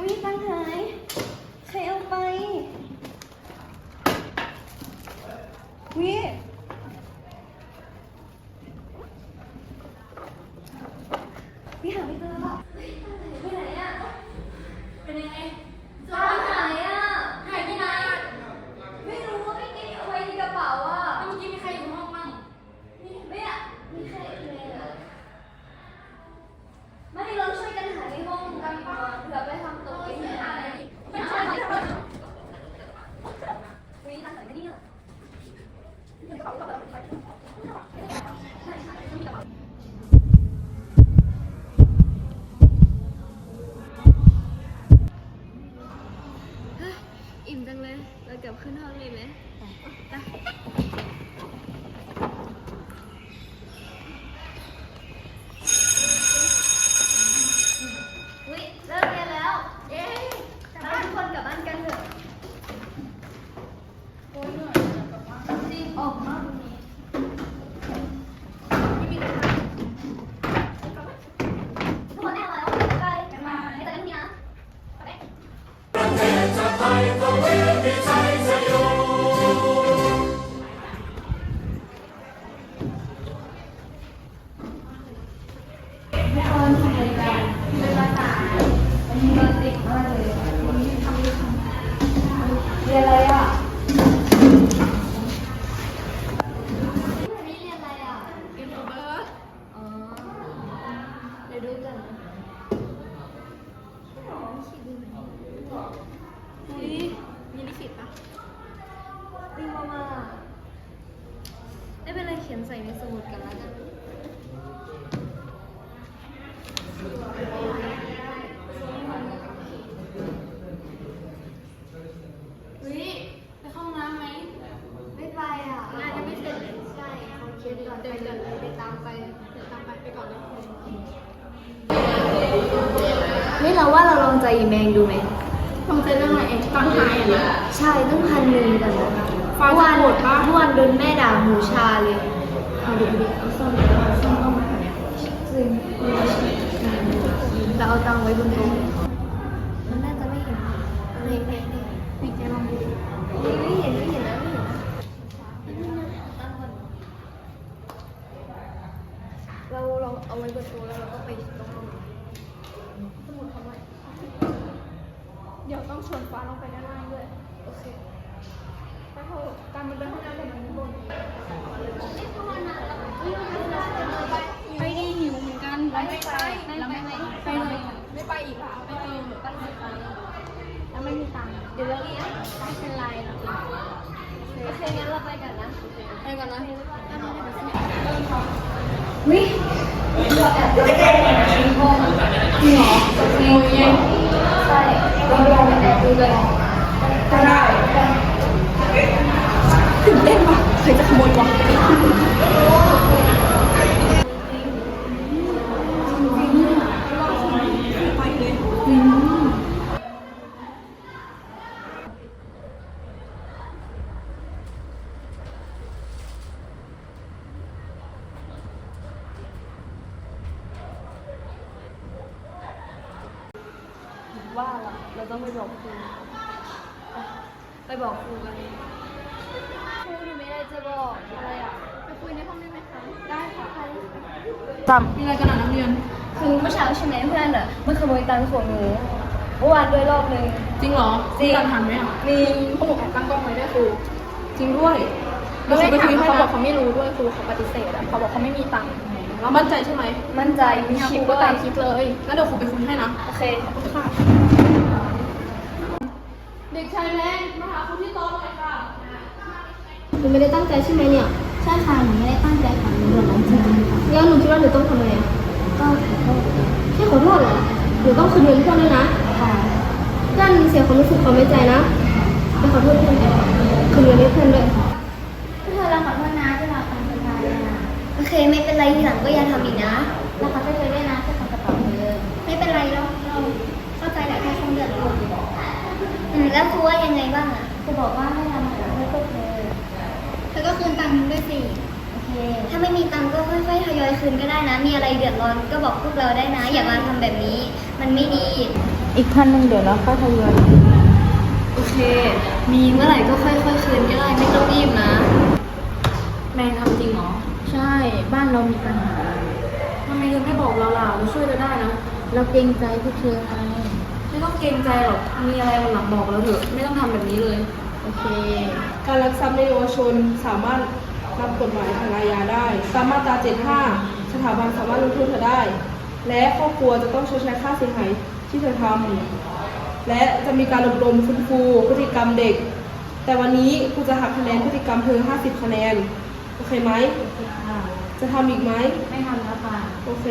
อุ้ยตังหาย ใครเอาไปวิวิหาไม่เจอ ไเขียนก่อนไปเลยไปตามไปเดี๋ยวตามไปไปก่อนเลยเฮ้ยเราว่าเราลองใจอีแมงดูไหมทำใจเรื่องอะไรเองตอนหายอะนะใช่ต้องพันหนึ่งแต่นะฟังเมื่อวานจะโหดปะเมื่อวานโดนแม่ด่าหูชาเลย เอาดูดิเอาส้มเอาส้มเข้ามาเนี่ยจริงเราเอาตังค์ไว้บนโต๊ะมันน่าจะไม่เห็นไม่ไม่ไม่ ให้แกลองดู ไม่เห็นไม่เห็นนะไม่เห็นนะตั้งก่อนเราลองเอาไว้บนโต๊ะแล้วเราก็ไปตรงนู้นสมุดเขาไว้ เดี๋ยวต้องชวนฟ้าลงไปด้านล่างด้วย โอเคไปเถอะตามมันไปห้องน้ำเดี๋ยวมันบนไม่ได้หิวเหมือนกันไม่ไปไม่ไปไหมไปเลยไม่ไปอีกแล้วไปเติมตั้งใจไปแล้วไม่มีตังค์เดี๋ยวเราเรียนไม่เป็นไรหรอกโอเคงั้นเราไปกันนะไปก่อนนะวิเราแอบดูได้ในห้องจริงเหรอจริงใช่เราลองแอบดูเลย ก็ได้ตื่นเต้นว่ะใครจะขโมยวะ ว่าเราเราต้องไปบอกครูไปบอกครูกันครูหนูไม่ได้จะบอกอะไรอะ ไปคุยในห้องได้ไหมคะ ได้ค่ะจมีอะไรกันหนานักเรียนำคือเมื่อเช้าใช่ไหมเพื่อนอะมันขโมยตังค์ของหนูเมื่อวานด้วยรอบนึง จริงเหรอจริงมีหลักฐานไหมอะมีพวกหนูแอบตั้งกล้องไว้ด้วยครูจริงด้วยเราไปคุยให้เขาบอกเขาไม่รู้ด้วยครูเขาปฏิเสธอะเขาบอกเขาไม่มีตังค์เรามั่นใจใช่ไหมมั่นใจมีคชิรูปก็ด้วยตามคลิปเลยงั้นเดี๋ยวครูไปคุยให้นะ โอเค ขอบคุณค่ะ เด็กชายแมนมาหาคุณที่โต๊ะหน่อยค่ะ หนูไม่ได้ตั้งใจใช่ไหมเนี่ย ใช่ค่ะหนูไม่ได้ตั้งใจค่ะหนูโดนน้องจริงค่ะแล้วหนูคิดว่าหนูต้องทำไงอะก็ขอโทษแค่ขอโทษเหรอหนูต้องคืนเงินเพื่อนด้วยนะค่ะเพื่อนเสียความรู้สึกความไว้ใจนะไปขอโทษเพื่อนด้วยคืนเงินให้เพื่อนด้วยเพื่อนเราขอโทษนะที่เราทำไปนะโอเคไม่เป็นไรทีหลังก็อย่าทำอีกนะเราขอโทษเธอด้วยนะที่ทำกระเป๋าเธอไม่เป็นไรเราเราเข้าใจแหละแค่คงเดือดร้อนอืมแล้วครูว่ายังไงบ้างอะครูบอกว่าให้ทำขอโทษพวกเธอเธ อก็คืนตังค์ด้วยสิ โอเค ถ้าไม่มีตังค์ก็ค่อยๆทยอยคืนก็ได้นะ มีอะไรเดือดร้อนก็บอกพวกเราได้นะ อย่ามาทำแบบนี้ มันไม่ดี อีกพันหนึ่งเดี๋ยวเราค่อยทยอยโอเค มีเมื่อไหร่ก็ค่อยๆคืนก็ได้ไม่ต้องรีบนะ แมนทำจริงเหรอใช่บ้านเรามีปัญหา ทำไมเธอไม่บอกเราล่ะเราช่วยเธอได้นะ เราเกรงใจพวกเธอไงไม่ต้องเกรงใจหรอก มีอะไรวันหลังบอกเราเถอะ ไม่ต้องทำแบบนี้เลยโอเค การลักทรัพย์ในเยาวชนสามารถรับกฎหมายทางอาญาได้ ตามมาตรา 75 สถาบันสามารถลงโทษเธอได้ และครอบครัวจะต้องชดใช้ค่าเสียหายที่เธอทำและจะมีการอบรมฟื้นฟูพฤติกรรมเด็ก แต่วันนี้ครูจะหักคะแนนพฤติกรรมเธอ 50 คะแนน โอเคไหม จะทำอีกไหม ไม่ทำแล้วค่ะ โอเค